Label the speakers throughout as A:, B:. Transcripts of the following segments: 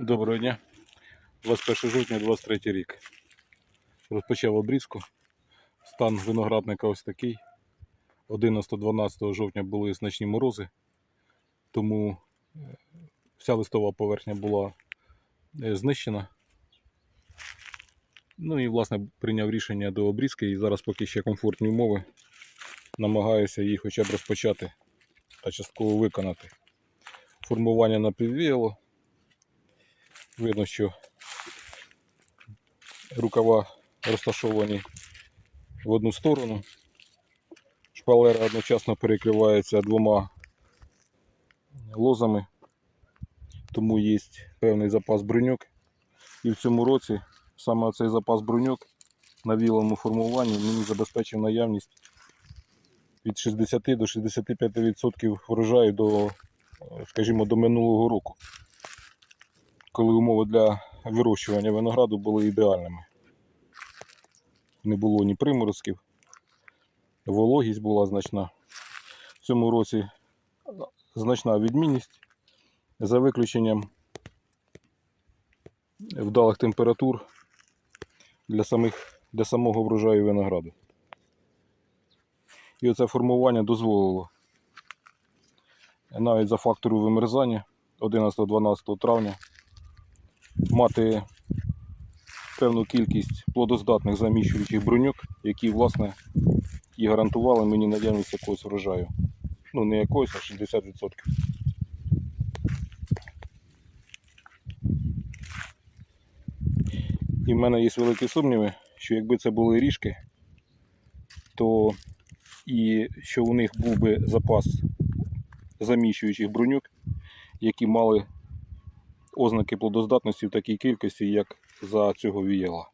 A: Доброго дня. 21 жовтня 23 рік. Розпочав обрізку. Стан виноградника ось такий. 11-12 жовтня були значні морози, тому е, вся листова поверхня була е, знищена. Ну і власне прийняв рішення до обрізки і зараз поки ще комфортні умови. Намагаюся її хоча б розпочати та частково виконати. Формування напіввіяло. Видно, що рукава розташовані в одну сторону. Шпалера одночасно перекривається двома лозами, тому є певний запас бруньок. І в цьому році саме цей запас бруньок на вілому формуванні мені забезпечив наявність від 60 до 65% врожаю до, скажімо, до минулого року коли умови для вирощування винограду були ідеальними. Не було ні приморозків, вологість була значна. В цьому році значна відмінність за виключенням вдалих температур для, самих, для самого врожаю винограду. І оце формування дозволило навіть за фактору вимерзання 11-12 травня мати певну кількість плодоздатних заміщуючих бруньок, які, власне, і гарантували мені наявність якогось врожаю. Ну, не якогось, а 60%. І в мене є великі сумніви, що якби це були ріжки, то і що у них був би запас заміщуючих бруньок, які мали ознаки плодоздатності в такій кількості, як за цього віяла.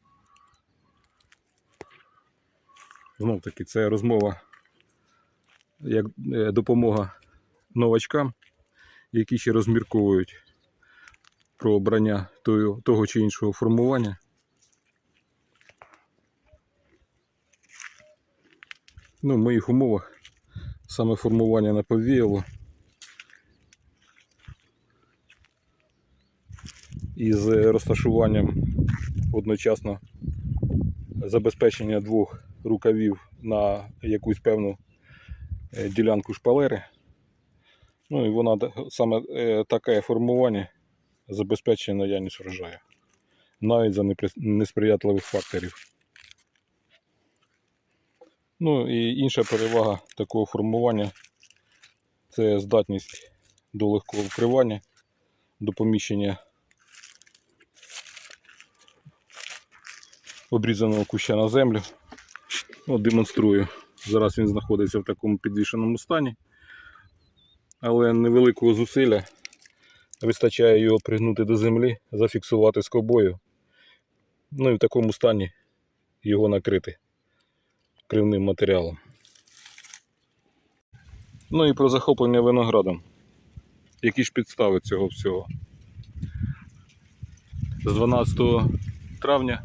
A: Знов таки, це розмова як е, допомога новачкам, які ще розмірковують про обрання того, чи іншого формування. Ну, в моїх умовах саме формування на повіяло із розташуванням одночасно забезпечення двох рукавів на якусь певну е, ділянку шпалери. Ну і вона саме е, таке формування забезпечує наявність врожаю. Навіть за несприятливих факторів. Ну і інша перевага такого формування це здатність до легкого вкривання, до поміщення обрізаного куща на землю. От демонструю. Зараз він знаходиться в такому підвішеному стані. Але невеликого зусилля вистачає його пригнути до землі, зафіксувати скобою. Ну і в такому стані його накрити кривним матеріалом. Ну і про захоплення виноградом. Які ж підстави цього всього? З 12 травня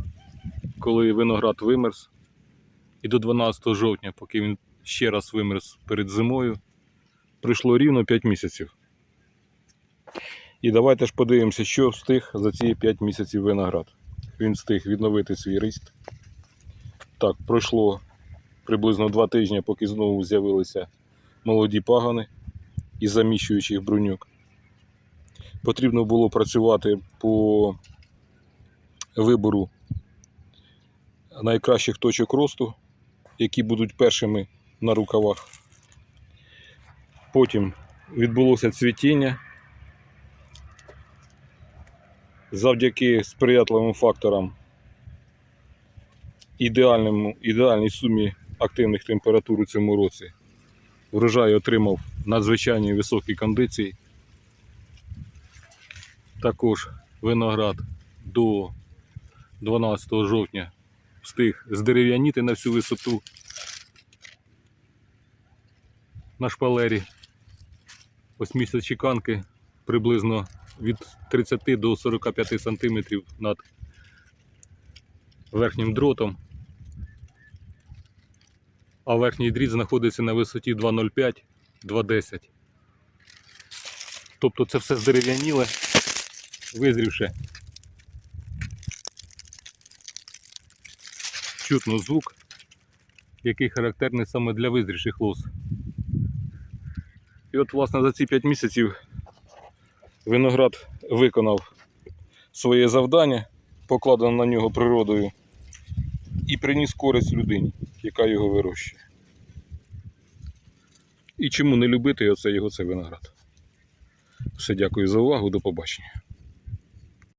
A: коли виноград вимерз, і до 12 жовтня, поки він ще раз вимерз перед зимою, пройшло рівно 5 місяців. І давайте ж подивимося, що встиг за ці 5 місяців виноград. Він встиг відновити свій ріст. Так, пройшло приблизно 2 тижні, поки знову з'явилися молоді пагани із заміщуючих бруньок. Потрібно було працювати по вибору найкращих точок росту, які будуть першими на рукавах. Потім відбулося цвітіння. Завдяки сприятливим факторам ідеальному, ідеальній сумі активних температур у цьому році. Врожай отримав надзвичайні високі кондиції. Також виноград до 12 жовтня встиг здерев'яніти на всю висоту на шпалері. Ось місце чеканки приблизно від 30 до 45 см над верхнім дротом. А верхній дріт знаходиться на висоті 2,05-2,10. Тобто це все здерев'яніле. визрівши. Чутно звук, який характерний саме для визрівших лоз. І от, власне, за ці 5 місяців виноград виконав своє завдання, покладене на нього природою, і приніс користь людині, яка його вирощує. І чому не любити оце його цей виноград? Все, дякую за увагу, до побачення.